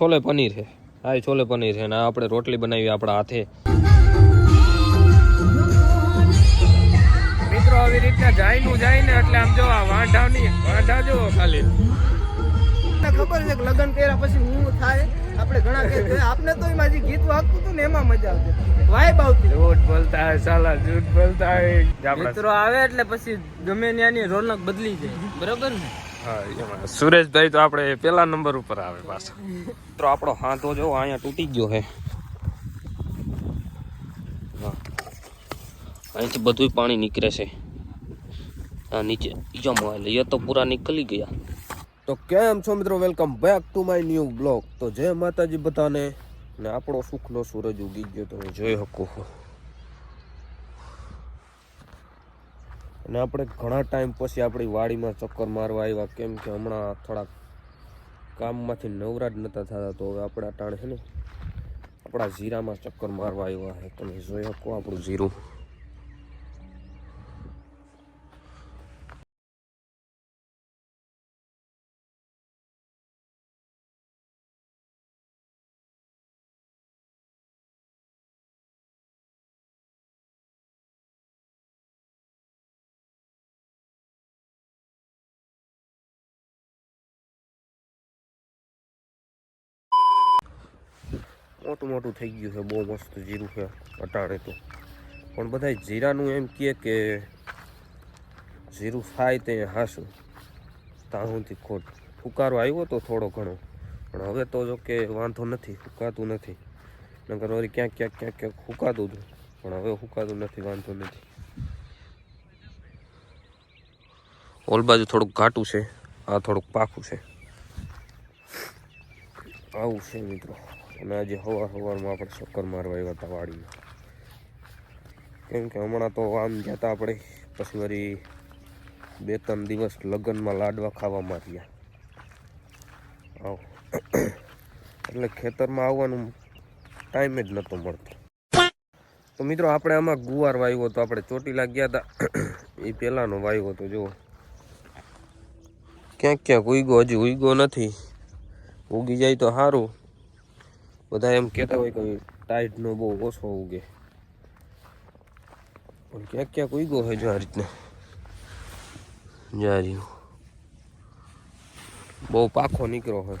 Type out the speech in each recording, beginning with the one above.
છોલે પનીર છે. હા છોલે પનીર છે ને આપણે રોટલી બનાવી આપણા હાથે. મિત્રો આવી રીતના જાય નું જાય ને એટલે આમ જો વાંઢા વાંઢાની વાંઢા જોવો ખાલી. ખબર છે લગ્ન કર્યા પછી હું થાય? આપણે ઘણા કે આપને તો મારી ગીત વાગતું હતું ને એમાં મજા આવતી વાઇબ આવતી જૂઠ બોલતા હે સાલા જૂઠ બોલતા હે મિત્રો આવે એટલે પછી ગમે ત્યાંની રોનક બદલી જાય. બરોબર ને? સુરેશભાઈ તો આપણે પેલા નંબર ઉપર આવે પાછા. તો આપણો હાથો જો અહીંયા તૂટી ગયો છે. હા. અહીંથી બધું પાણી નીકળે છે. આ નીચે બીજો મોબાઈલ એ તો પૂરા નીકળી ગયા. તો કેમ છો મિત્રો? Welcome back to my new blog તો જય માતાજી બધાને. ને આપણો સુખનો સૂરજ ઉગી ગયો તમે જોઈ શકો અને આપણે ઘણા ટાઈમ પછી આપણી વાડીમાં ચક્કર મારવા આવ્યા. કેમ કે હમણાં થોડાક કામમાંથી નવરા જ નહોતા થતા. તો હવે આપણા ટાણે છે ને, આપણા જીરામાં ચક્કર મારવા આવ્યા તમે જોઈ શકો આપણું જીરું મોટું મોટું થઈ ગયું છે, બહુ મસ્ત જીરું છે, અટાણે તો. પણ બધા જીરાનું એમ કહે કે જીરું થાય તે હાસું. તાહુંથી ખોટ. ફુકારો આવ્યો તો થોડો ઘણો. પણ હવે તો જો કે વાંધો નથી ફૂકાતું નથી. નકર વળી ક્યાંક ક્યાંક ક્યાંક ક્યાંક ફૂકાતું હતું પણ હવે ફૂકાતું નથી, વાંધો નથી. ઓલ બાજુ થોડુંક ઘાટું છે, આ થોડુંક પાકું છે. આવું છે મિત્રો. અને આજે હવા સવારમાં આપણે ચક્કર મારવા આવ્યા હતા વાડીમાં. કેમ કે હમણાં તો આમ જતા આપણે પછી વળી બે ત્રણ દિવસ લગ્નમાં લાડવા ખાવા માર્યા આવ. એટલે ખેતરમાં આવવાનું ટાઈમ જ નહોતો મળતો. તો મિત્રો આપણે આમાં ગુવાર વાવ્યો હતો, આપણે ચોટીલા ગયા હતા. એ પહેલાંનો વાવ્યો હતો, જુઓ. ક્યાંક ક્યાંક ઉગ્યો, હજી ઉગ્યો નથી. ઉગી જાય તો સારું બધા એમ કહેતા હોય કે ટાઈટનો બહુ ઓછો ઉગે. પણ ક્યાંક ક્યાંક ઉગ્યો હોય જો આ રીતના. જારી બહુ પાખો નીકળ્યો હોય.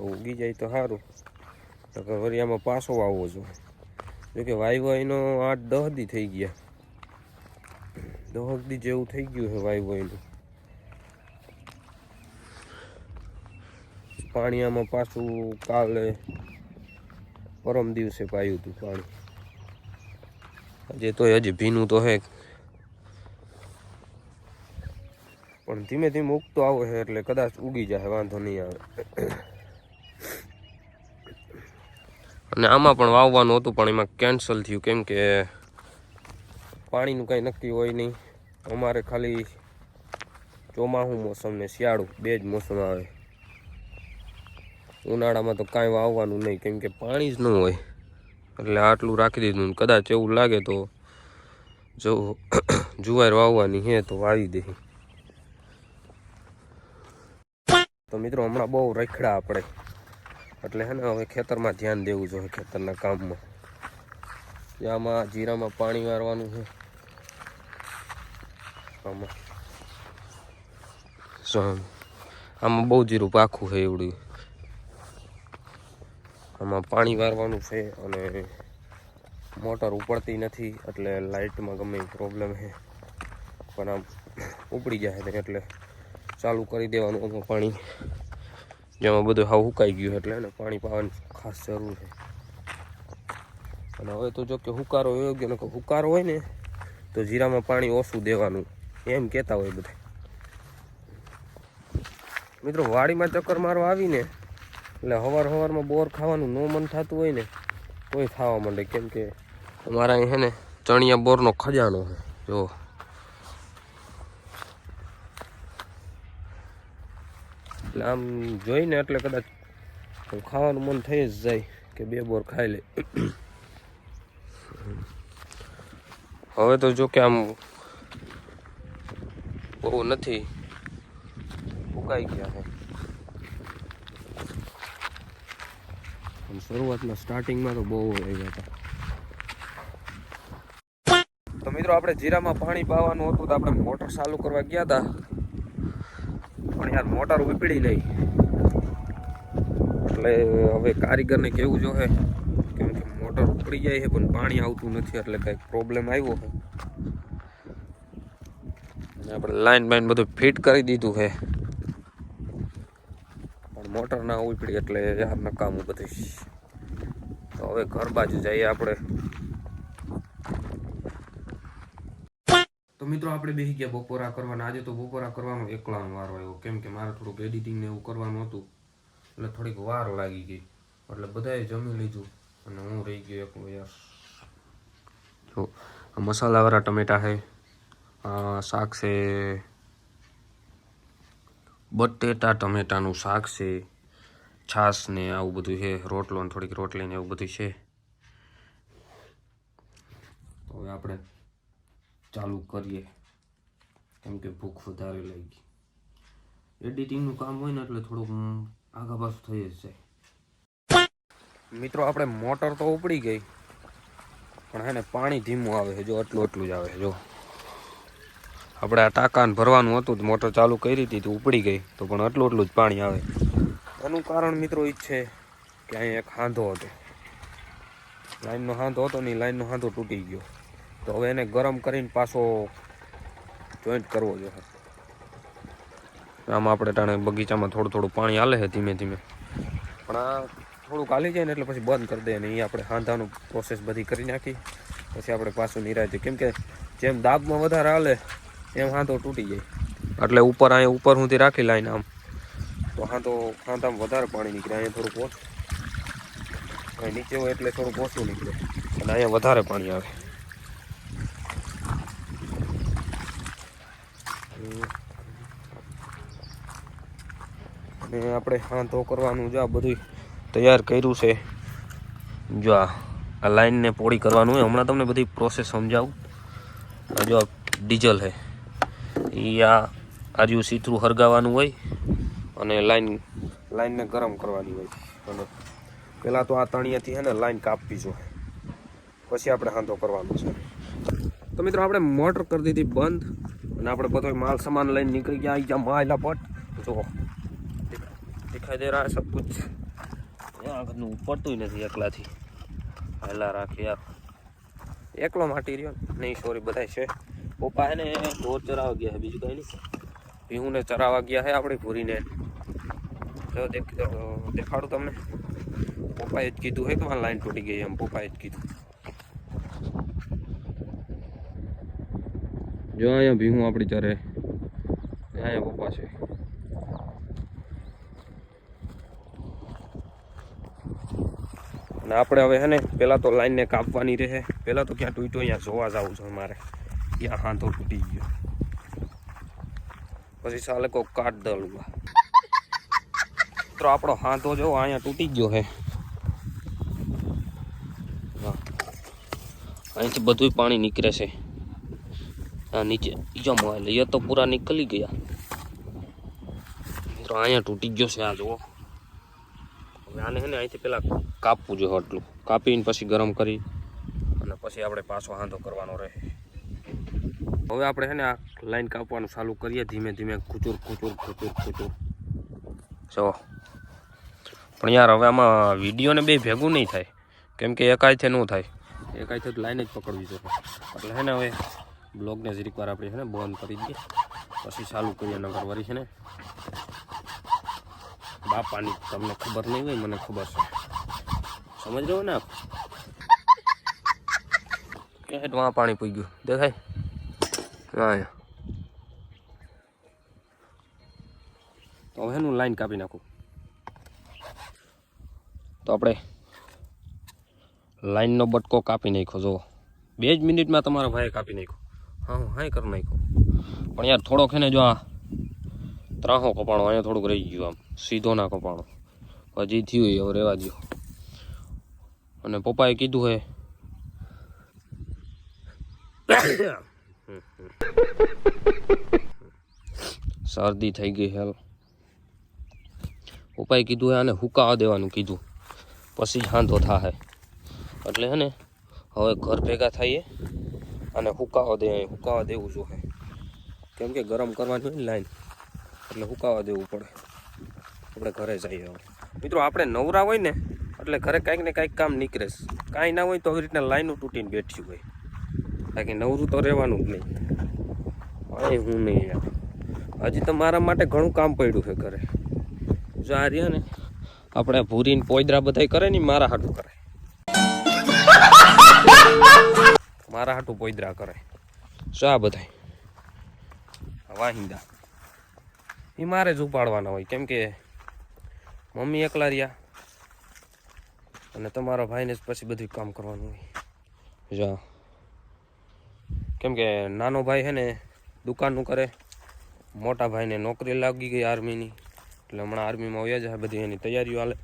ઉગી જાય તો સારું નકર વળી આમાં પાછો વાવવો જોઈએ. જોકે વાય વાયનો આઠ દહ દી થઈ ગયા. દહક દી જેવું થઈ ગયું છે વાય વાયનું પાણી આમાં પાછું કાલે પરમ દિવસે પાયું હતું પાણી. હજી તોય હજી ભીનું તો હે. પણ ધીમે ધીમે ઉગતો આવે છે એટલે કદાચ ઉગી જાય, વાંધો નહીં આવે. અને આમાં પણ વાવવાનું હતું, પણ એમાં કેન્સલ થયું. કેમ કે પાણીનું કાંઈ નક્કી હોય નહીં. અમારે ખાલી ચોમાસું મોસમ ને શિયાળું, બે જ મોસમ આવે. ઉનાળામાં તો કાંઈ વાવવાનું નહીં, કેમ કે પાણી જ ન હોય. એટલે આટલું રાખી દીધું કદાચ એવું લાગે તો જો જુવાર વાવવાની હે તો વાવી દે. તો મિત્રો હમણાં બહુ રખડા આપણે. એટલે હે ને હવે ખેતરમાં ધ્યાન દેવું જોઈએ ખેતરના કામમાં. આમાં જીરામાં પાણી વારવાનું છે. આમાં. આમાં બહુ જીરું પાખું છે એવડું. આમાં પાણી વારવાનું છે અને મોટર ઉપડતી નથી, એટલે લાઇટમાં ગમે પ્રોબ્લેમ છે. પણ આમ ઉપડી જાય એટલે ચાલુ કરી દેવાનું આમાં પાણી. જેમાં બધું હાવ હુકાઈ ગયું એટલે એને પાણી પાવાની ખાસ જરૂર છે. અને હવે તો જો કે હુકારો યોગ્ય ને હુકારો હોય ને, તો જીરામાં પાણી ઓછું દેવાનું એમ કહેતા હોય બધા. મિત્રો વાડીમાં ચક્કર મારવા આવીને એટલે હવાર હવારમાં બોર ખાવાનું નો મન થતું હોય ને કોઈ ખાવા માંડે. કેમ કે અમારા અહીં છે ને ચણિયા બોરનો ખજાનો છે. જો. એટલે આમ જોઈને એટલે કદાચ ખાવાનું મન થઈ જ જાય કે બે બોર ખાઈ લે. હવે તો જો કે આમ બહુ નથી. ઉકાઈ ગયા છે. પણ શરૂઆતમાં સ્ટાર્ટિંગમાં તો બહુ આવ્યા હતા. તો મિત્રો, આપણે જીરામાં પાણી પાવાનું હતું તો આપણે મોટર ચાલુ કરવા ગયા હતા. પણ યાર, મોટર ઉપડી નહીં એટલે હવે કારીગરને કેવું જોહે કેમ કે મોટર ઉપડી જાય છે, પણ પાણી આવતું નથી, એટલે કંઈક પ્રોબ્લેમ આવ્યો છે આપણે લાઈન બાઈન બધું ફિટ કરી દીધું છે મોટર ના ઉપડી એટલે નકામું બધું. તો હવે ઘર બાજુ જઈએ આપણે. તો મિત્રો આપણે બેસી ગયા બપોરા કરવાના. આજે તો બપોરા કરવાનો એકલાનો વારો આવ્યો. કેમ કે મારે થોડુંક એડિટિંગ ને એવું કરવાનું હતું. એટલે થોડીક વાર લાગી ગઈ. એટલે બધાએ જમી લીધું અને હું રહી ગયો એકલો યાર. જો મસાલાવાળા ટમેટા છે શાક છે બટેટા, ટમેટાનું શાક છે છાશ ને આવું બધું છે, રોટલો ને થોડીક રોટલી ને એવું બધું છે. હવે આપણે ચાલુ કરીએ. કેમ કે ભૂખ વધારે લાગી. એડિટિંગનું કામ હોય ને એટલે થોડુંક આગા પાછું થઈ જ જાય. મિત્રો, આપણે મોટર તો ઉપડી ગઈ, પણ હે ને પાણી ધીમું આવે છે, જો આટલું આટલું જ આવે છે, જો. આપણે આ ટાંકાને ભરવાનું હતું તો મોટર ચાલુ કરી હતી તો ઉપડી ગઈ. તો પણ આટલું એટલું જ પાણી આવે. એનું કારણ મિત્રો એ જ છે કે અહીં એક હાંધો હતો. લાઈનનો હાંધો હતો ને લાઈનનો હાંધો તૂટી ગયો. તો હવે એને ગરમ કરીને પાછો જોઈન્ટ કરવો જોઈએ. આમાં આપણે ટાણે બગીચામાં થોડું થોડું પાણી હાલે છે ધીમે ધીમે. પણ આ થોડુંક હાલી જાય ને એટલે પછી બંધ કરી દે ને એ આપણે હાંધાનું પ્રોસેસ બધી કરી નાખી. પછી આપણે પાછું નિરાય કેમ કે જેમ દાબમાં વધારે હાલે એમ હાંધો તૂટી જાય. એટલે ઉપર અહીંયા ઉપર સુધી રાખી લાઈને આમ. તો હાંધો હાંધામાં વધારે પાણી નીકળે અહીંયા થોડુંક ઓછું. નીચે હોય એટલે થોડુંક ઓછું નીકળે. અને અહીંયા વધારે પાણી આવે. અને આપણે હાંધો કરવાનું જો આ બધું તૈયાર કર્યું છે. જો આ લાઈનને પોળી કરવાનું હોય. હમણાં તમને બધી પ્રોસેસ સમજાવું. જો આ ડીઝલ છે એ આ આજુ સીતરું હરગાવાનું હોય અને લાઈન લાઈનને ગરમ કરવાની હોય. અને પહેલાં તો આ તણિયાથી છે ને લાઈન કાપવી જોઈએ. પછી આપણે હાંધો કરવાનો છે. તો મિત્રો આપણે મોટર કરી દીધી બંધ અને આપણે બધો માલ સામાન લઈને નીકળી ગયા. આવી ગયા માયલા પટ. જો દેખાઈ દે રહ્યા સબ કુછ. આગળનું પડતું નથી એકલાથી. હેલા રાખી યાર. એકલો માટી રહ્યો ને? નહીં સોરી બધા છે. પપ્પા એને ઢોર ચરાવવા ગયા છે બીજું કંઈ નહીં. ભીહુને ચરાવવા ગયા છે આપણે ભૂરીને. જો દેખાડું તમને. પપ્પાએ જ કીધું હે કે મારી લાઈન તૂટી ગઈ એમ, પપ્પાએ જ કીધું. જો અહીંયા ભીહું આપણી ચારે અહીંયા પપ્પા છે. અને આપણે હવે હે ને પહેલાં તો લાઈનને કાપવાની રહે. પહેલાં તો ક્યાં તૂટ્યો અહીંયા જોવા જવું છે મારે ત્યાં હાથો તૂટી ગયો. પછી સાલે કોઈ કાટ દળવા. તો આપણો હાથો જો અહીંયા તૂટી ગયો હે. હા. અહીંથી બધું પાણી નીકળે છે. આ નીચે જમવા એટલે તો પૂરા નીકળી ગયા. મિત્રો, અહીંયા તૂટી ગયો છે આ જુઓ. હવે આને છે ને અહીંથી પેલા કાપવું જોઈએ આટલું. કાપીને પછી ગરમ કરી અને પછી આપણે પાછો હાંધો કરવાનો રહે. હવે આપણે છે ને આ લાઈન કાપવાનું ચાલુ કરીએ ધીમે ધીમે ખૂચુર કુચુર ખૂચુર કુચુર જો. પણ યાર હવે આમાં વિડીયોને બે ભેગું નહીં થાય. કેમ કે એકાઈથી ન થાય. એકાઈથી તો લાઈન જ પકડવી જોઈએ. એટલે છે ને હવે બ્લોગને જરીક વાર આપણે છે ને બંધ કરી દઈએ. પછી ચાલુ કરીએ નગર વળી છે ને. બાપાની તમને ખબર નહીં હોય મને ખબર છે. સમજ રહ્યો ને આપ? પાણી પી ગયું દેખાય? હા તો હવે હું લાઈન કાપી નાખું. તો આપણે લાઈનનો બટકો કાપી નાખ્યો જો બે જ મિનિટમાં તમારા ભાઈએ કાપી નાખ્યો. હા, હું હા કરી નાખ્યો. પણ યાર થોડોક એને જો આ ત્રાહો કપાણો, અહીંયા થોડુંક રહી ગયું આમ સીધો ના કપાણો. હજી થયું હવે રહેવા દો અને પપ્પાએ કીધું હે શરદી થઈ ગઈ હેલ. ઉપાય કીધું હે આને હુકાવા દેવાનું કીધું. પછી હાંધો થાય એટલે હે ને, હવે ઘર ભેગા થઈએ અને હુકાવા દે, હુકાવા દેવું જોઈએ કેમ કે ગરમ કરવાની હોય ને લાઈન, એટલે હુકાવા દેવું પડે. આપણે ઘરે જઈએ હવે. મિત્રો, આપણે નવરા હોય ને, એટલે ઘરે કાંઈક ને કાંઈક કામ નીકળે કાંઈ ના હોય તો આવી રીતના લાઈનો તૂટીને બેઠ્યું હોય. બાકી નવરું તો રહેવાનું જ નહીં. અહીં હું નહીં યાર. હજી તો મારા માટે ઘણું કામ પડ્યું છે ઘરે. જો આ રહ્યા ને, આપણે ભૂરીને પોયદરા બધાય કરે ને મારા હાટું કરે. મારા હાટું પોયદરા કરે. શું આ બધાય. વાહિંદા. એ મારે જ ઉપાડવાના હોય. કેમ કે મમ્મી એકલા રહ્યા. અને તમારા ભાઈને જ પછી બધું કામ કરવાનું હોય. જા. કેમ કે નાનો ભાઈ છે ને દુકાનનું કરે. મોટા ભાઈને નોકરી લાગી ગઈ આર્મીની. એટલે હમણાં આર્મીમાં આવ્યા જાય બધી એની તૈયારીઓ હાલે.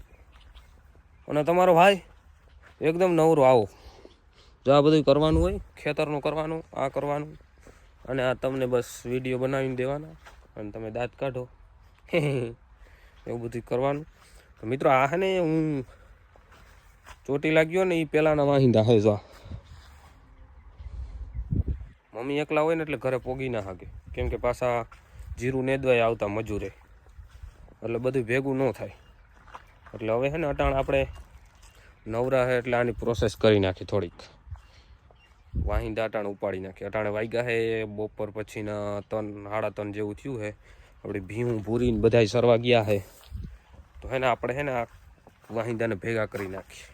અને તમારો ભાઈ? એકદમ નવરો આવો. જો આ બધું કરવાનું હોય, ખેતરનું કરવાનું, આ કરવાનું. અને આ તમને બસ વીડિયો બનાવીને દેવાના. અને તમે દાંત કાઢો. એવું બધું કરવાનું. તો મિત્રો આ ને હું ચોટી લાગ્યો ને એ પહેલાંના વાહિંદા હે જો. મમ્મી એકલા હોય ને એટલે ઘરે પોગી ના હાકે. કેમ કે પાછા જીરું નેદવાય આવતા મજૂરે. એટલે બધું ભેગું ન થાય. એટલે હવે છે ને અટાણ આપણે નવરા હે એટલે આની પ્રોસેસ કરી નાખી થોડીક. વાહિંદા અટાણ ઉપાડી નાખી. અટાણે વાગ્યા હે, બપોર પછીના તન સાડા તન જેવું થયું હે. આપણે ભીવું ભૂરીને બધાય સરવા ગયા હે. તો હે ને આપણે હે ને આ વાહિંદાને ભેગા કરી નાખીએ.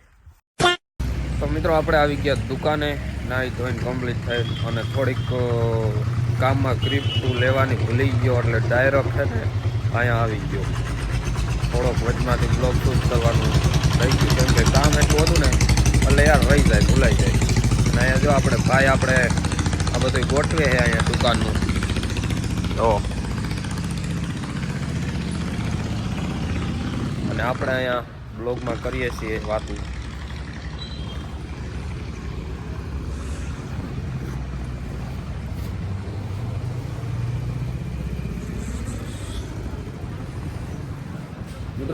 તો મિત્રો, આપણે આવી ગયા દુકાને. નાહી ધોઈને કમ્પ્લીટ થઈ અને થોડીક કામમાં ક્રિપ્ટું લેવાની ભૂલી ગયો, એટલે ડાયરેક્ટ છે ને, અહીંયા આવી ગયો. થોડોક વચમાંથી બ્લોગ શૂટ કરવાનું થઈ ગયું કેમ કે કામ એટલું હતું ને, એટલે યાર રહી જાય, ભૂલાઈ જાય. અને અહીંયા જો આપણે ભાઈ આપણે આ બધું ગોઠવે છે અહીંયા દુકાનનું. તો અને આપણે અહીંયા બ્લોગમાં કરીએ છીએ વાતું.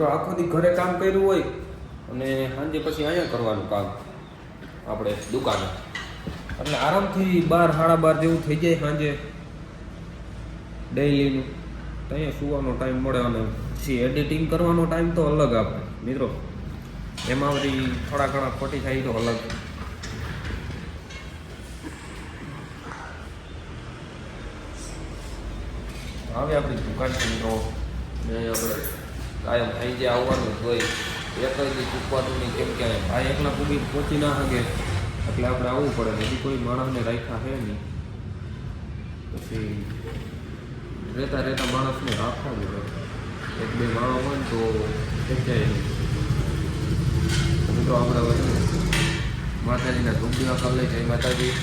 મિત્રો આખો દી ઘરે કામ કર્યું હોય અને સાંજે પછી અહીંયા કરવાનું કામ આપણે દુકાને. એટલે આરામથી બાર, સાડા બાર જેવું થઈ જાય સાંજે. ડેઇલીનું અહીંયા સુવાનો ટાઈમ મળે અને પછી એડિટિંગ કરવાનો ટાઈમ તો અલગ આપણે મિત્રો, એમાં બધી થોડા ઘણા ખોટી થાય તો અલગ. હવે આપણી દુકાન મિત્રો. ને આપણે કાયમ થઈ જાય આવવાનું જ હોય. એક જ ચૂકવાતું કેમ કે ભાઈ એકલા પૂગી પહોંચી ના શકે. એટલે આપણે આવવું પડે. હજી કોઈ માણસને રાખ્યા છે નહીં. પછી રહેતા રહેતા માણસને રાખવા પડે. એક બે માણસ હોય તો ખેંચાય નહીં. તો આપણે વધુ માતાજીના ધૂપ દીવા લઈ જય માતાજી.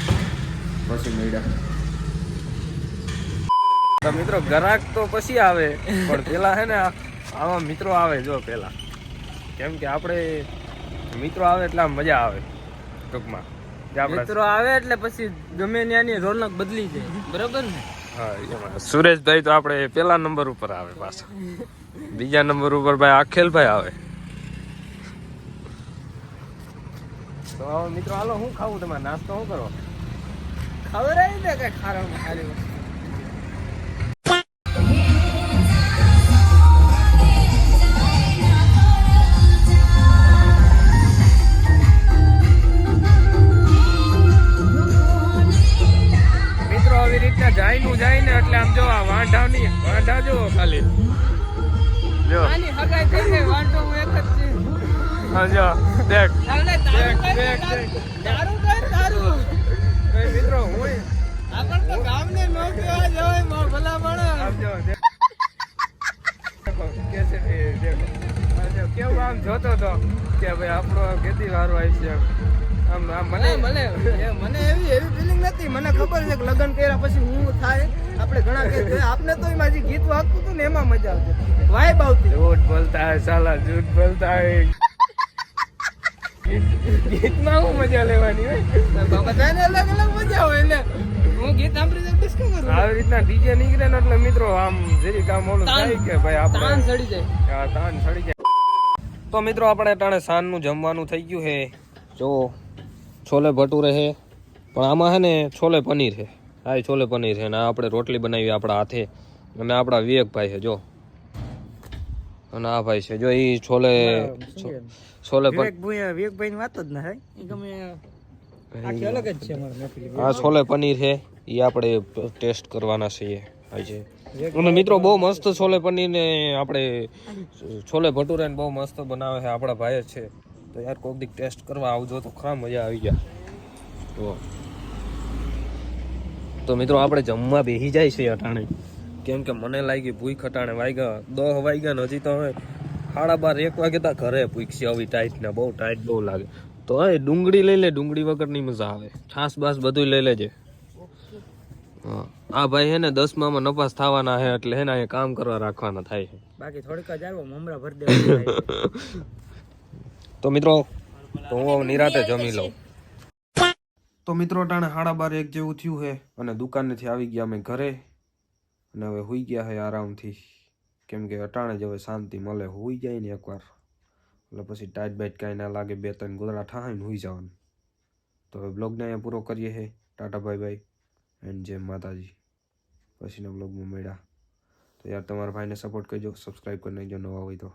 પછી મળ્યા મિત્રો ગ્રાહક તો પછી આવે. પણ પેલા હે ને આ- આવા મિત્રો આવે જો પહેલાં કેમ કે આપણે મિત્રો આવે એટલે આમ મજા આવે ટૂંકમાં. મિત્રો આવે એટલે પછી ગમે ત્યાંની રોનક બદલી જાય. બરાબર ને? હા સુરેશભાઈ તો આપણે પેલા નંબર ઉપર આવે પાછા. બીજા નંબર ઉપર ભાઈ અખિલભાઈ આવે. તો મિત્રો હાલો શું ખાવું તમારે? નાસ્તો શું કરો ખબર આવી ને કઈ ખારા ખાલી આમ જોતો તો કે ભાઈ આપણો કેટલી વારો આવી છે આમ આમ મને મને મને એવી એવી ફિલિંગ નથી. મને ખબર છે કે લગ્ન કર્યા પછી હું થાય. આપણે ઘણા કે આપને તો એમાં જે ગીત વાગતું હતું ને એમાં મજા આવતી વાઇબ આવતી. ઝૂઠ બોલતા હે સાલા જૂઠ બોલતા હે. ગીતમાં હું મજા લેવાની હોય? બધાને અલગ અલગ મજા હોય એટલે હું આવી રીતના ડીજે નીકળે ને એટલે મિત્રો આમ જરીક આમ ઓલું થાય કે ભાઈ આપણે તાન સડી જાય. હા તાન સડી જાય. તો મિત્રો આપણે ટાણે સાંજનું જમવાનું થઈ ગયું છે. જો છોલે ભટુરે છે. પણ આમાં છે ને છોલે પનીર છે. હા છોલે પનીર છે અને આપણે રોટલી બનાવી આપણા હાથે. અને આપણા વિવેકભાઈ છે જો. અને આ ભાઈ છે જો એ છોલે છોલે પણ વિવેકભાઈ વિવેકભાઈ ની વાત જ ના ગમે આ છોલે પનીર છે. એ આપણે ટેસ્ટ કરવાના છીએ. આજે અને મિત્રો બહુ મસ્ત છોલે પનીર ને આપણે છોલે ભટુરે ને બહુ મસ્ત બનાવે છે આપણા ભાઈ છે. તો યાર કોક દીક ટેસ્ટ કરવા આવજો તો ખરા મજા આવી જાય તો તો મિત્રો આપણે જમવા બેસી જાય છે અટાણે. કેમ કે મને લાગી ભૂખ અટાણે વાગ્યા દહ વાગ્યા ને હજી તો હવે સાડા બાર એક વાગે તા ઘરે પૂછશે આવી ટાઈટ ને બહુ ટાઈટ બહુ લાગે. તો હવે ડુંગળી લઈ લે ડુંગળી વગરની મજા આવે. છાસ બાસ બધું લઈ લેજે. હા. આ ભાઈ હે ને દસમામાં નપાસ થવાના હે એટલે હે ને અહીંયા કામ કરવા રાખવાના થાય છે. બાકી થોડીક જ આવો મમરા ભર દેવા તો મિત્રો તો હું નિરાતે જમી લઉં. તો મિત્રો ટાણે સાડા બાર એક જેવું થયું છે અને દુકાનેથી આવી ગયા અમે ઘરે અને હવે હોઈ ગયા છે આરામથી. કેમ કે અટાણે જ હવે શાંતિ મળે હોઈ જાય ને એકવાર. એટલે પછી ટાઈટ બાઈટ કાંઈ ના લાગે બે ત્રણ ગોદડા ઠાહીને હોઈ જવાનું. તો હવે બ્લોગને અહીંયા પૂરો કરીએ છે ટાટા બાય બાય. એન્ડ જય માતાજી. પછીના બ્લોગમાં મળ્યા તો યાર, તમારા ભાઈને સપોર્ટ કરજો સબસ્ક્રાઈબ કરી નાખજો, નવા હોય તો.